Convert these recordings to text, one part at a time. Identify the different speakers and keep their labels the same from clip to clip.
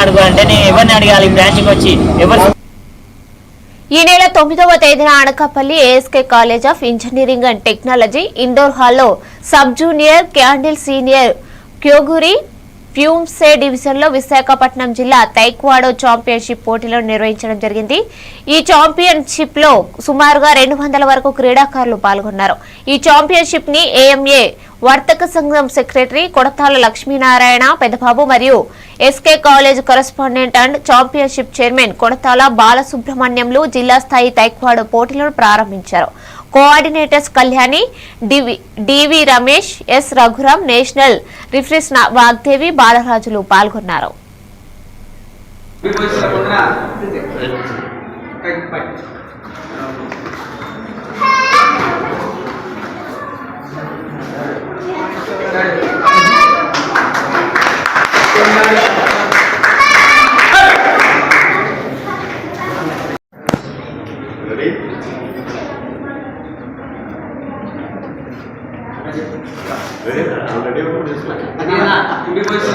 Speaker 1: అడుగు నేను ఎవరిని అడగాలి? బ్రాంచ్కి వచ్చి ఎవరు
Speaker 2: ఈ నెల తొమ్మిదవ తేదీన Anakapalli ASK college of engineering and technology indoor హాల్లో సబ్ జూనియర్ క్యాండిల్ సీనియర్ క్యోగురి ప్యూమ్సే డివిజన్లో విశాఖపట్నం జిల్లా తైక్వాడో ఛాంపియన్షిప్ పోటీలు నిర్వహించడం జరిగింది. ఈ ఛాంపియన్షిప్లో సుమారుగా రెండు వందల వరకు క్రీడాకారులు పాల్గొన్నారు. ఈ ఛాంపియన్షిప్ని ఏఎంఏ వర్తక సంఘం సెక్రటరీ కొడతాల లక్ష్మీనారాయణ పెదబాబు మరియు SK college correspondent and championship chairman Kodatala బాలసుబ్రహ్మణ్యంలు జిల్లా స్థాయి తైక్వాడో పోటీలను ప్రారంభించారు. Coordinators Kalyani DV DV Ramesh S Raghuram national referees Vagdevi Balarajulu పాల్గొన్నారు.
Speaker 3: ఆల్రెడీ ఇంటికి వచ్చి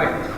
Speaker 4: Ready?